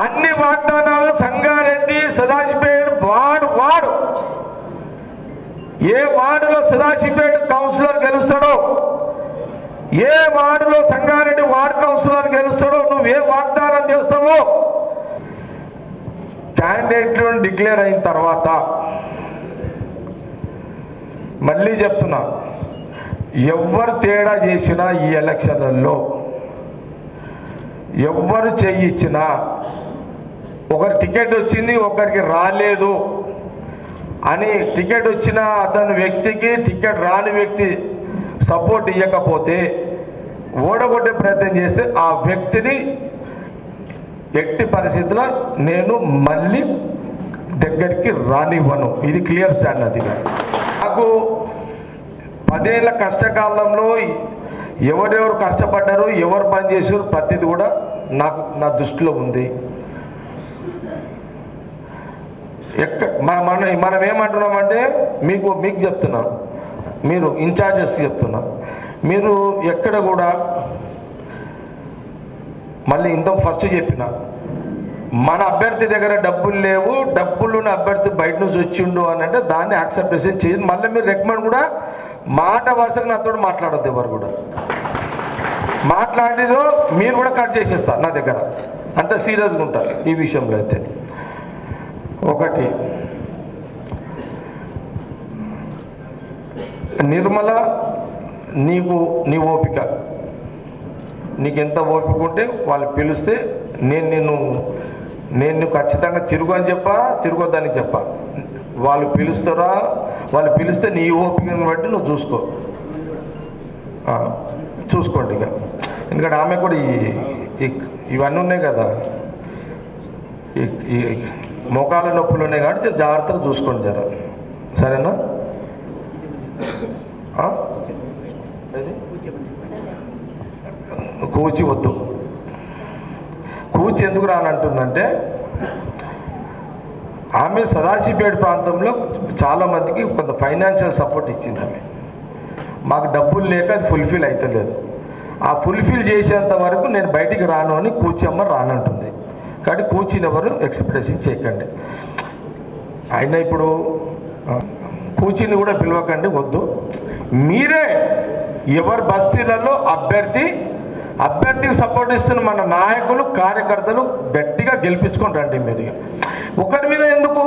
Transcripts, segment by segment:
అన్ని వాగ్దానాలు సంగారెడ్డి సదాశివపేట వాడు వాడు. ఏ వార్డులో సదాశివపేట కౌన్సిలర్ గెలుస్తాడో ఏ వార్డులో సంగారెడ్డి వార్డ్ కౌన్సిలర్ గెలుస్తాడో నువ్వు ఏ వాగ్దానం చేస్తావో క్యాండిడేట్లను డిక్లేర్ అయిన తర్వాత మళ్ళీ చెప్తున్నా ఎవ్వరు తేడా చేసినా ఈ ఎలక్షన్లలో ఎవరు చెయ్యిచ్చినా ఒకరి టికెట్ వచ్చింది ఒకరికి రాలేదు. అని టికెట్ వచ్చిన అతని వ్యక్తికి టికెట్ రాని వ్యక్తి సపోర్ట్ ఇవ్వకపోతే ఓడగొట్టే ప్రయత్నం చేస్తే ఆ వ్యక్తిని ఎట్టి పరిస్థితుల్లో నేను మళ్ళీ దగ్గరికి రానివ్వను. ఇది క్లియర్ స్టాండ్ అది నాకు పదేళ్ళ కష్టకాలంలో ఎవరెవరు కష్టపడ్డారు ఎవరు పనిచేసారు ప్రతిది కూడా నాకు నా దృష్టిలో ఉంది. ఎక్క మన మనం మనం ఏమంటున్నామంటే మీకు మీకు చెప్తున్నా. మీరు ఇన్ఛార్జెస్ చెప్తున్నా. మీరు ఎక్కడ కూడా మళ్ళీ ఇంత ఫస్ట్ చెప్పిన మన అభ్యర్థి దగ్గర డబ్బులు లేవు డబ్బులున్న అభ్యర్థి బయట నుంచి వచ్చిండు అని అంటే దాన్ని యాక్సెప్ట్ చేసి చేసి మళ్ళీ మీరు రికమెండ్ కూడా మాట వరుసగా నాతో మాట్లాడద్దు ఎవరు కూడా. మాట్లాడిలో మీరు కూడా కట్ చేసేస్తారు నా దగ్గర. అంత సీరియస్గా ఉంటారు ఈ విషయంలో అయితే. ఒకటి. నిర్మల నీకు నీ ఓపిక. నీకు ఎంత ఓపిక ఉంటే వాళ్ళు పిలిస్తే నేను నిన్ను నేను నువ్వు ఖచ్చితంగా తిరుగు అని చెప్పా తిరగొద్దని చెప్పా. వాళ్ళు పిలుస్తారా? వాళ్ళు పిలిస్తే నీ ఓపికను బట్టి నువ్వు చూసుకో. చూసుకోండి ఇక. ఎందుకంటే ఆమె కూడా ఇవన్నీ ఉన్నాయి కదా. ఈ మోకాల నొప్పులు ఉన్నాయి కాబట్టి జాగ్రత్తగా చూసుకోండి జర. సరేనా? కూచి వద్దు. కూచి ఎందుకు రానంటుందంటే ఆమె సదాశివపేట ప్రాంతంలో చాలా మందికి కొంత ఫైనాన్షియల్ సపోర్ట్ ఇచ్చింది ఆమె. మాకు డబ్బులు లేక అది ఫుల్ఫిల్ అవుతలేదు ఆ ఫుల్ఫిల్ చేసేంత వరకు నేను బయటికి రాను అని కూర్చమ్మ రానంటుంది. కాబట్టి కూర్చుని ఎవరు ఎక్స్పెక్టేషన్ చేయకండి. అయినా ఇప్పుడు ఆ, కూడా పిలవకండి వద్దు. మీరే ఎవరి బస్తీలలో అభ్యర్థి అభ్యర్థికి సపోర్ట్ ఇస్తున్న మన నాయకులు కార్యకర్తలు గట్టిగా గెలిపించుకొని రండి మీరు. ఒకరి మీద ఎందుకు?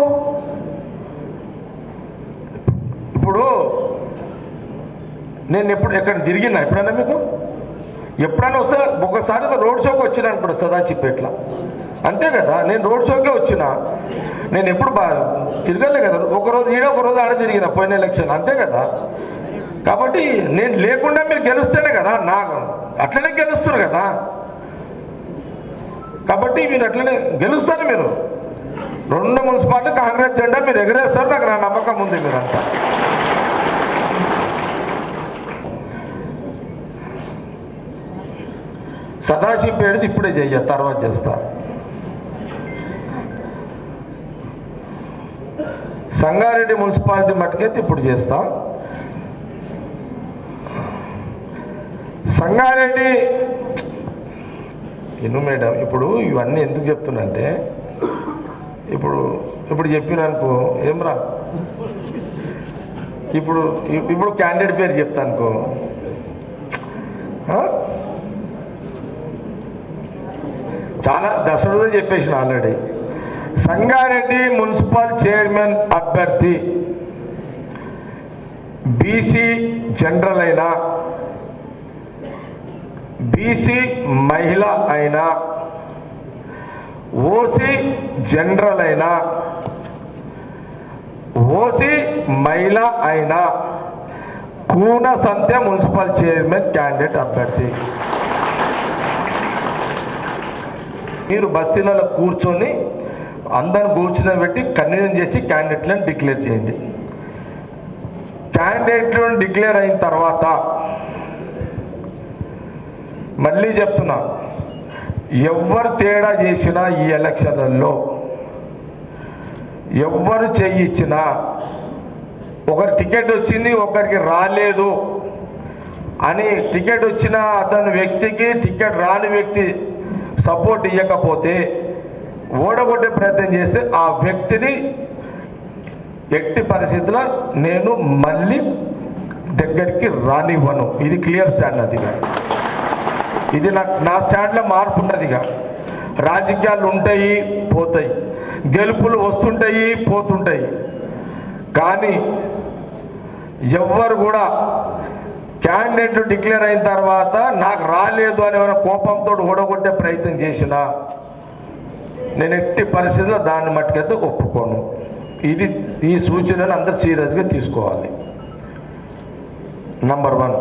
ఇప్పుడు నేను ఎప్పుడు ఎక్కడ తిరిగినా ఎప్పుడైనా మీకు? ఎప్పుడైనా వస్తే ఒకసారి రోడ్ షోకి వచ్చినా ఇప్పుడు సదాశివపేటలో. అంతే కదా నేను రోడ్ షోకే వచ్చిన. నేను ఎప్పుడు బా తిరగలే కదా ఒకరోజు ఈడ ఒకరోజు ఆడ తిరిగిన పోయిన ఎలక్షన్ అంతే కదా. కాబట్టి నేను లేకుండా మీరు గెలుస్తేనే కదా నాకు అట్లనే గెలుస్తున్నారు కదా. కాబట్టి మీరు అట్లనే గెలుస్తారు మీరు. రెండు మున్సిపాలిటీ కాంగ్రెస్ జెండా మీరు ఎగరేస్తారు నాకు నా నమ్మకం ఉంది మీరంతా. సదాశివపేటది ఇప్పుడే చెయ్య తర్వాత చేస్తా. సంగారెడ్డి మున్సిపాలిటీ మట్టుకైతే ఇప్పుడు చేస్తాం. సంగారెడ్డి ఎన్ను మేడం ఇప్పుడు ఇవన్నీ ఎందుకు చెప్తున్నంటే ఇప్పుడు ఇప్పుడు చెప్పిననుకో ఏమ్రా? ఇప్పుడు ఇప్పుడు క్యాండిడేట్ పేరు చెప్తానుకో. చాలా దశరథం చెప్పేసిన ఆల్రెడీ. సంగారెడ్డి మున్సిపల్ చైర్మన్ అభ్యర్థి బీసీ జనరల్ అయినా బీసీ మహిళ అయినా ఓసీ జనరల్ అయినా ఓసీ మహిళ అయినా Koona Sandhya municipal chairman candidate అభ్యర్థి. మీరు బస్తీలలో కూర్చొని అందరిని కూర్చుని పెట్టి కన్వీన్ చేసి క్యాండిడేట్లను డిక్లేర్ చేయండి. క్యాండిడేట్లను డిక్లేర్ అయిన తర్వాత మళ్ళీ చెప్తున్నా ఎవ్వరు తేడా చేసినా ఈ ఎలక్షన్లలో ఎవ్వరు చెయ్యిచ్చినా ఒకరి టికెట్ వచ్చింది ఒకరికి రాలేదు అని టికెట్ వచ్చిన అతని వ్యక్తికి టికెట్ రాని వ్యక్తి సపోర్ట్ ఇవ్వకపోతే ఓడగొట్టే ప్రయత్నం చేస్తే ఆ వ్యక్తిని ఎట్టి పరిస్థితుల్లో నేను మళ్ళీ దగ్గరికి రానివ్వను. ఇది క్లియర్ స్టాండ్ అదిగా ఇది నా నా స్టాండ్లో మార్పు ఉన్నదిగా రాజకీయాలు ఉంటాయి పోతాయి. గెలుపులు వస్తుంటాయి పోతుంటాయి. కానీ ఎవ్వరు కూడా క్యాండిడేట్లు డిక్లేర్ అయిన తర్వాత నాకు రాలేదు అని ఏమైనా కోపంతో ఓడగొట్టే ప్రయత్నం చేసినా నేను ఎట్టి పరిస్థితుల్లో దాన్ని మట్టుకైతే ఒప్పుకోను. ఇది ఈ సూచనను అందరు సీరియస్గా తీసుకోవాలి. నంబర్ వన్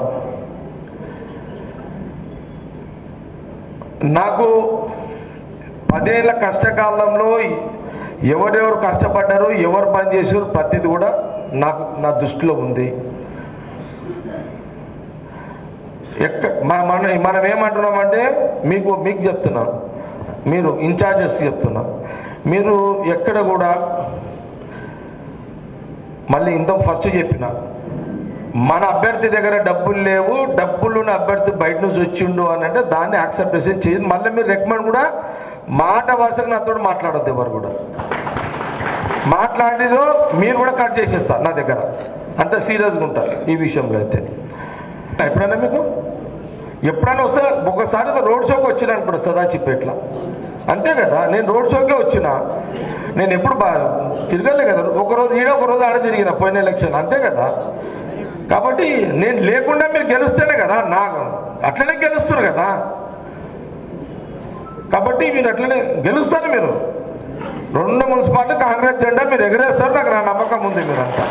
నాకు పదేళ్ళ కష్టకాలంలో ఎవరెవరు కష్టపడ్డారు ఎవరు పనిచేసారు ప్రతిది కూడా నాకు నా దృష్టిలో ఉంది. ఎక్క మన మనం మనం ఏమంటున్నామంటే మీకు మీకు చెప్తున్నాను మీరు ఇన్ఛార్జెస్ చెప్తున్నా. మీరు ఎక్కడ కూడా మళ్ళీ ఇంత ఫస్ట్ చెప్పిన. మన అభ్యర్థి దగ్గర డబ్బులు లేవు డబ్బులున్న అభ్యర్థి బయట నుంచి వచ్చిండు అని అంటే దాన్ని యాక్సెప్టేషన్ చేయదు మళ్ళీ మీరు రికమెండ్ కూడా మాట వరుసగా నాతో మాట్లాడద్దు ఎవరు కూడా. మాట్లాడిలో మీరు కూడా కట్ చేసేస్తారు నా దగ్గర. అంత సీరియస్గా ఉంటారు ఈ విషయంలో అయితే. ఎప్పుడైనా మీకు? ఎప్పుడైనా వస్తే ఒకసారి రోడ్ షోకి వచ్చిన అనుకుంటా సదాచిప్పేట్ల అంతే కదా నేను రోడ్ షోకే వచ్చిన. నేను ఎప్పుడు బా తిరగలే కదా. ఒకరోజు ఈడ ఒకరోజు ఆడ తిరిగిన పోయిన ఎలక్షన్ అంతే కదా. కాబట్టి నేను లేకుండా మీరు గెలుస్తేనే కదా నాకు అట్లనే గెలుస్తున్నారు కదా. కాబట్టి మీరు అట్లనే గెలుస్తారు మీరు. రెండు మున్సిపాలిటీ కాంగ్రెస్ జెండా మీరు ఎగరేస్తారు నాకు నా నమ్మకం ఉంది మీరంతా.